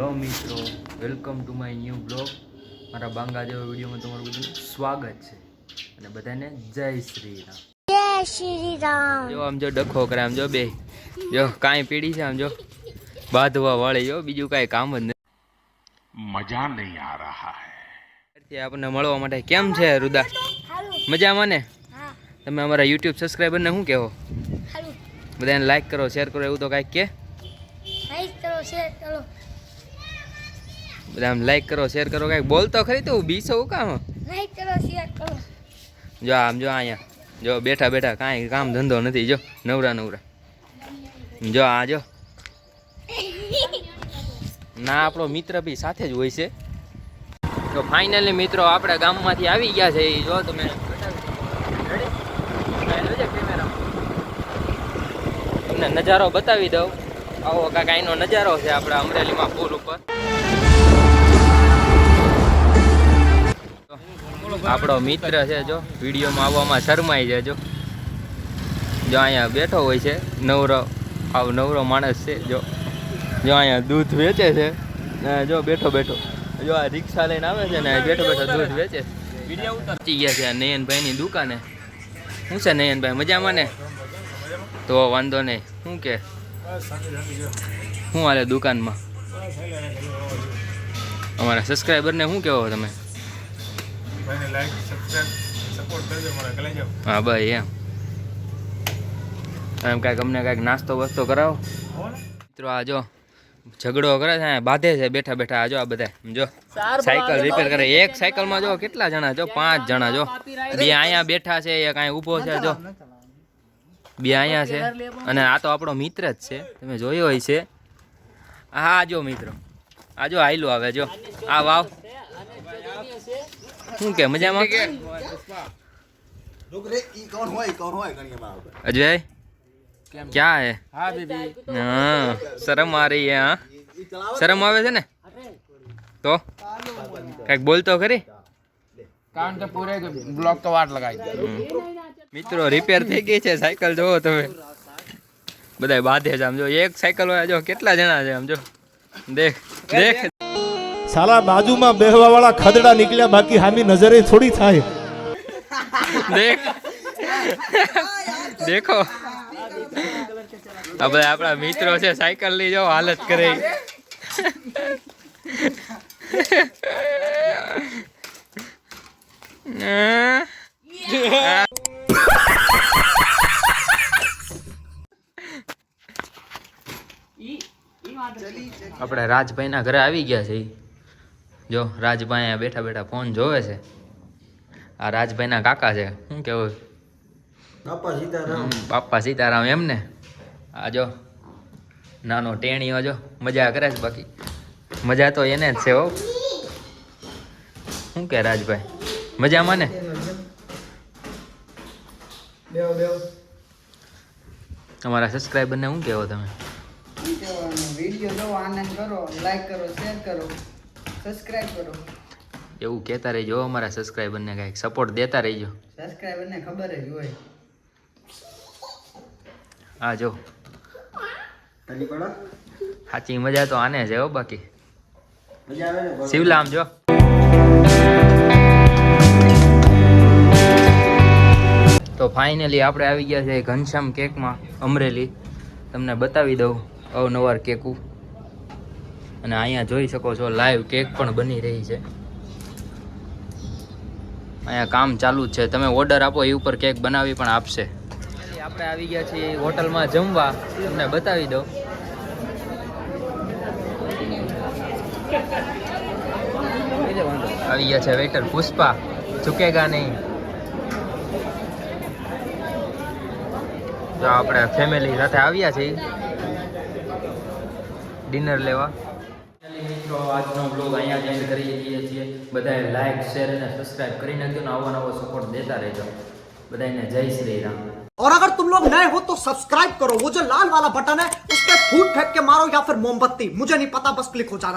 Hello મિત્રો welcome to my new blog. મારા બાંગા જેવા વિડીયોમાં તમારું બધું સ્વાગત છે. અને બધાને જય શ્રી રામ જય શ્રી રામ જો આમ જો ડખો કરે આમ જો બે. જો કાંઈ પીડી છે આમ જો. બાંધવા વાળી જો બીજું કાંઈ કામ જ નહીં મજા નહીં આ રહા હે. આપણને મળવા માટે કેમ છે રુદા? મજામાં ને? તમે અમારા યુટ્યુબ સબસ્ક્રાઈબરને શું કહો? બધાને લાઈક કરો શેર કરો એવું તો કાંઈક કે? લાઈક કરો શેર કરો. બધા આમ લાઈક કરો શેર કરો કાંઈક બોલ તો ખરી તું? બી સૌ કામ? લાઈક કરો શેર કરો. જો આમ જો અહીંયા. જો બેઠા બેઠા કાંઈ કામ ધંધો નથી. જો નવરા નવરા. જો આ જો. ના આપણો મિત્ર બી સાથે જ હોય છે. તો ફાઇનલી મિત્રો આપણે ગામમાંથી આવી ગયા છે. એ જો તમે તમને નજારો બતાવી દઉં. આવો કાંઈક અહીંનો નજારો છે આપણા અમરેલીમાં પુલ ઉપર. આપણો મિત્ર છે જો વિડીયોમાં આવવામાં શરમાઈ છે જો. જો અહીંયા બેઠો હોય છે નવરો આવ નવરો માણસ છે જો. જો અહીંયા દૂધ વેચે છે જો બેઠો બેઠો. જો આ રિક્ષા લઈને આવે છે ને બેઠો બેઠો દૂધ વેચે. વીડિયો ઉતરતી ગયા છે આ નયનભાઈની દુકાને. શું છે નયનભાઈ મજામાં ને? તો વાંધો નહીં. શું કે? શું હાલે દુકાનમાં? અમારા સબસ્ક્રાઈબરને શું કહેવો તમે? હા ભાઈ એમ. એમ કાંઈક અમને કાંઈક નાસ્તો વસ્તો કરાવો? મિત્રો આ જો ઝઘડો કરે છે બાંધે છે બેઠા બેઠા આજો આ બધા જો સાયકલ રિપેર કરે. એક સાયકલમાં જો કેટલા જણા જો પાંચ જણા જો. બે અહીંયા બેઠા છે એક અહીંયા ઊભો છે જો. બે અહીંયા છે. અને આ તો આપણો મિત્ર જ છે. તમે જોયો હોય છે. હા જો મિત્રો આ જો આયલું આવે જો. આ વાવ. શું કે મજામાં अजय क्या है हाँ दीदी हाँ शर्म आ रही है हाँ शर्म આવે છે ને તો કઈક બોલતો ખરી कान तो पूरे ब्लॉक तो वाट लगाई મિત્રો રિપેર થઈ ગઈ છે સાયકલ જોવો તમે બધા બાંધે છે આમ જો એક સાયકલ હોય જો કેટલા જણા છે આમ જો દેખ દેખ સાલા બાજુમાં બેહવા વાળા ખદડા નીકળ્યા બાકી હામી નજરે થોડી થાય. દેખ. દેખો. હવે આપણા મિત્રો છે સાયકલ લઈ જાઓ હાલત કરે. આપણે રાજભાઈના ઘરે આવી ગયા છે ઈ. જો રાજભાઈ અહીંયા બેઠા બેઠા ફોન જોવે છે. આ રાજભાઈના કાકા છે. શું કેવું સીતારામ. બાપા સીતારામ એમ ને? આ જો નાનો ટેણીઓ જો મજા કરે છે બાકી. મજા તો એને જ છે હો. શું કે રાજભાઈ? મજામાં ને? તમારા સબસ્ક્રાઈબરને શું કહેવો તમે? વીડિયો જો આનંદ કરો લાઈક કરો શેર કરો. સબસ્ક્રાઇબ કરો. એવું કહેતા રહેજો અમારા સબસ્ક્રાઈબરને કાંઈક સપોર્ટ દેતા રહીજો. સબસ્ક્રાઇબરને ખબર જ હોય. હા જો. સાચી મજા તો આને છે હો બાકી. શિવલામ જો. તો ફાઇનલી આપણે આવી ગયા છે ઘનશ્યામ કેકમાં અમરેલી. તમને બતાવી દઉં અવનવાર કેકું અને અહીંયા જોઈ શકો છો લાઈવ કેક પણ બની રહી છે. અહીંયા કામ ચાલુ જ છે. તમે ઓર્ડર આપો, એ ઉપર કેક બનાવી પણ આપશે. આપણે આવી ગયા છીએ હોટલમાં જમવા. તમને બતાવી દો આવી ગયા છે વેટર પુષ્પા ચૂકેગા નહીં. તો આપણે ફેમિલી સાથે આવ્યા છીએ. ડિનર લેવા. મિત્રો આજનો બ્લોગ અહીંયા જ એન્ડ કરીએ છીએ છીએ બધાએ લાઈક શેર અને સબસ્ક્રાઇબ કરી નાખ્યો ને આવો નવો સપોર્ટ દેતા રહેજો બધાને જય શ્રી રામ और अगर तुम लोग नए हो तो सब्सक्राइब करो वो जो लाल वाला बटन है उस पर फूट फेंक के मारो या फिर मोमबत्ती मुझे नहीं पता बस क्लिक हो जाना